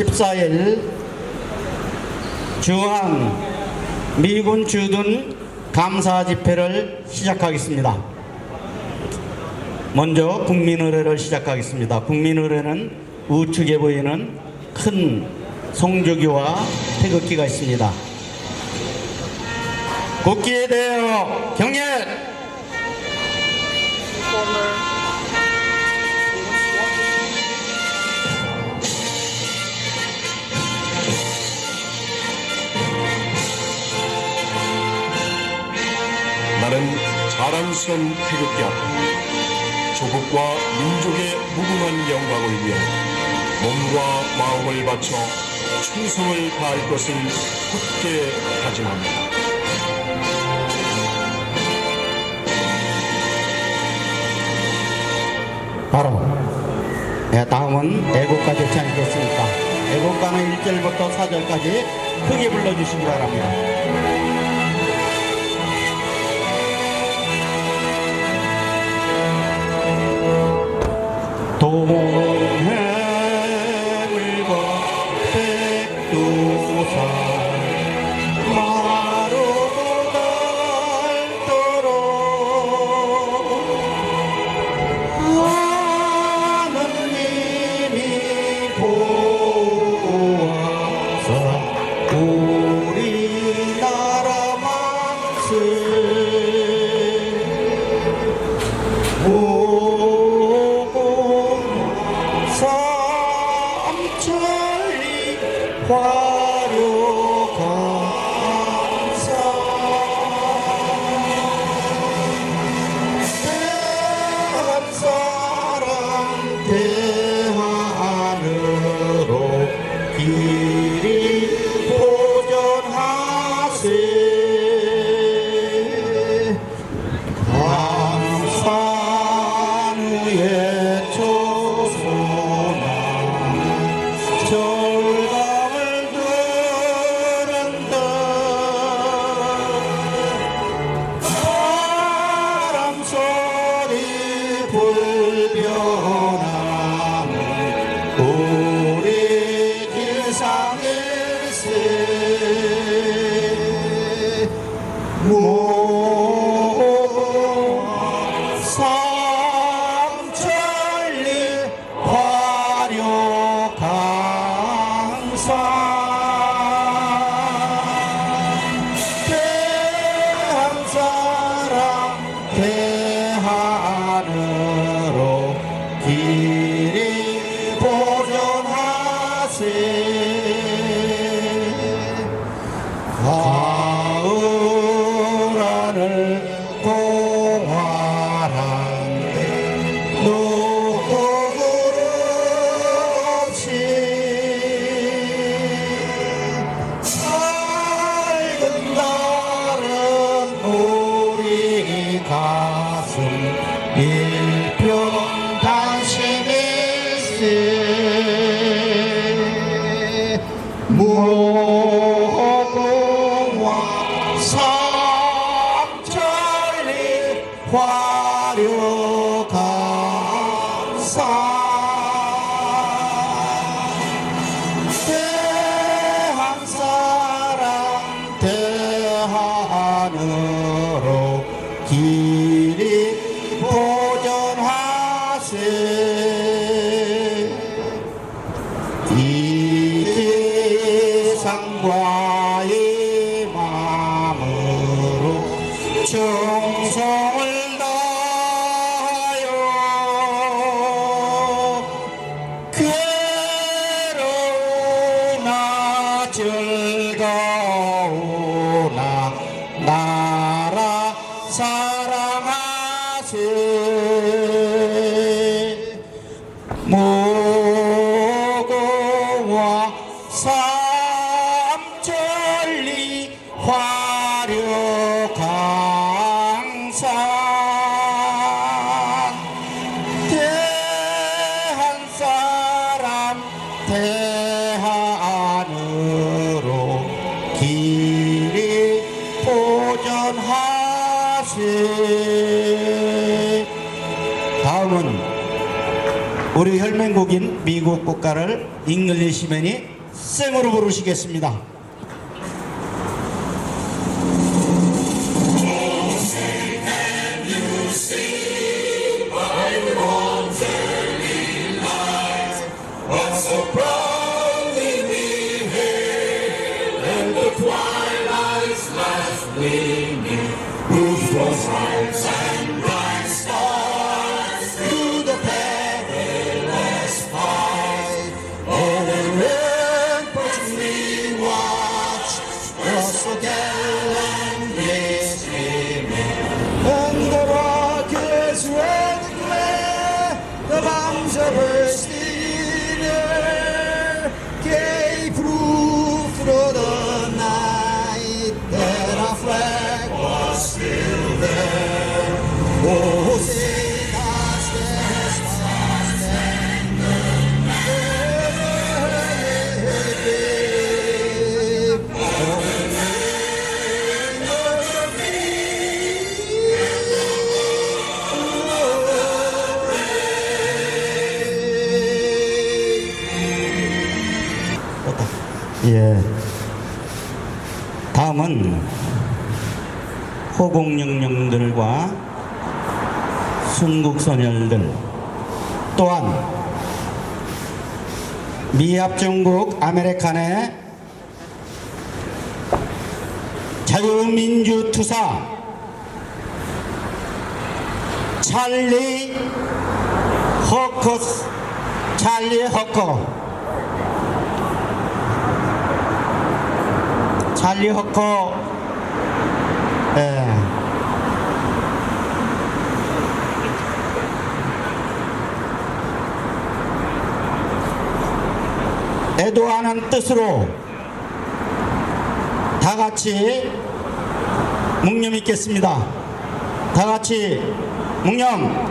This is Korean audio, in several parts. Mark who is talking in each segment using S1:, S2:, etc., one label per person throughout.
S1: 14일 주한 미군 주둔 감사 집회를 시작하겠습니다. 먼저 국민의례를 시작하겠습니다. 국민의례는 우측에 보이는 큰 송조기와 태극기가 있습니다. 국기에 대하여 경례!
S2: 자랑스런 태극기 앞에 조국과 민족의 무궁한 영광을 위해 몸과 마음을 바쳐 충성을 다할 것을 굳게 다짐합니다.
S1: 바로 네, 다음은 애국가 대치 아니겠습니까? 애국가는 1절부터 4절까지 크게 불러주시기 바랍니다. 공활한데 누구를 없이 밝은 날은 우리 가슴 일평 당신일세 보전하세 이기상과의 마음으로 충성을 다하여 괴로우나 즐거우나 나라 사랑하세 사람 대한으로 길이 보전하세 다음은 우리 혈맹국인 미국 국가를 잉글리시맨이 생으로 부르시겠습니다. 호공영령들과 순국선열들 또한 미합중국 아메리칸의 자유민주투사 찰리 허커스 찰리 허커 찰리 허커 예. 애도 하는 뜻으로 다 같이 묵념 있겠습니다. 다 같이 묵념.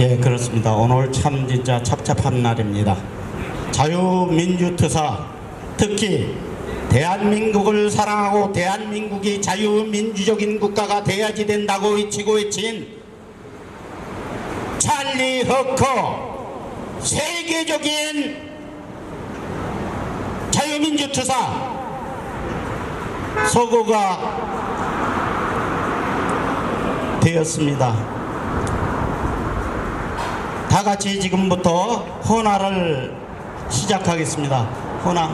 S1: 예 그렇습니다. 오늘 참 진짜 찹찹한 날입니다. 자유민주투사 특히 대한민국을 사랑하고 대한민국이 자유민주적인 국가가 돼야지 된다고 외치고 외친 찰리 허커 세계적인 자유민주투사 서고가 되었습니다. 다 같이 지금부터 헌화를 시작하겠습니다. 헌화.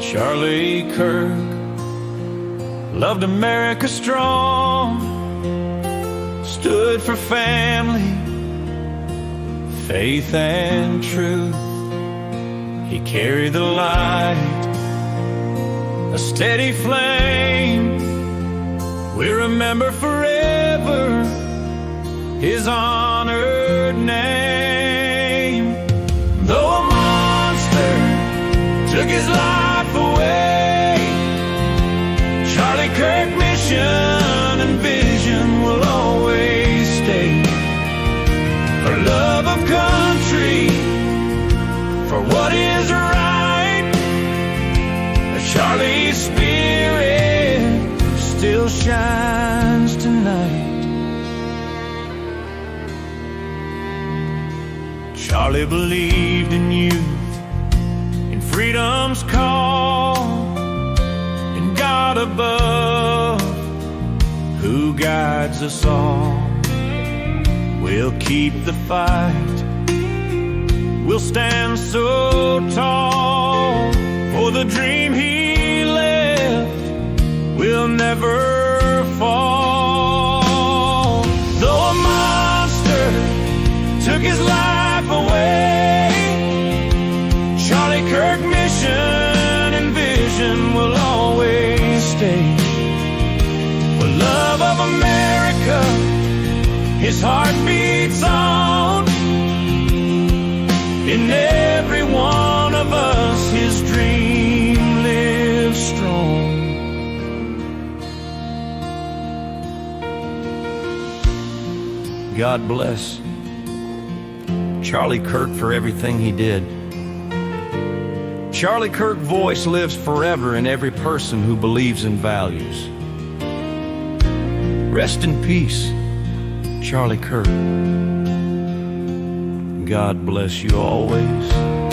S3: Charlie Kirk loved America strong, stood for family, faith, and truth. He carried the light, a steady flame. We remember forever his honored name. Charlie believed in youth, in freedom's call, in God above, who guides us all. We'll keep the fight. We'll stand so tall for the dream he left. We'll never fall. Kirk mission and vision will always stay. For love of America, his heart beats on. In every one of us, his dream lives strong. God bless Charlie Kirk for everything he did. Charlie Kirk voice lives forever in every person who believes in values. Rest in peace, Charlie Kirk. God bless you always.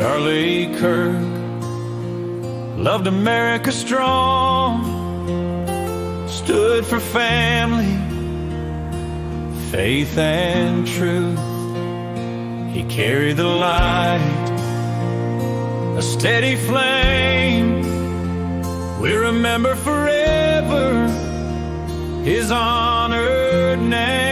S3: Charlie Kirk loved America strong, stood for family, faith, and truth. He carried the light, a steady flame. We remember forever his honored name.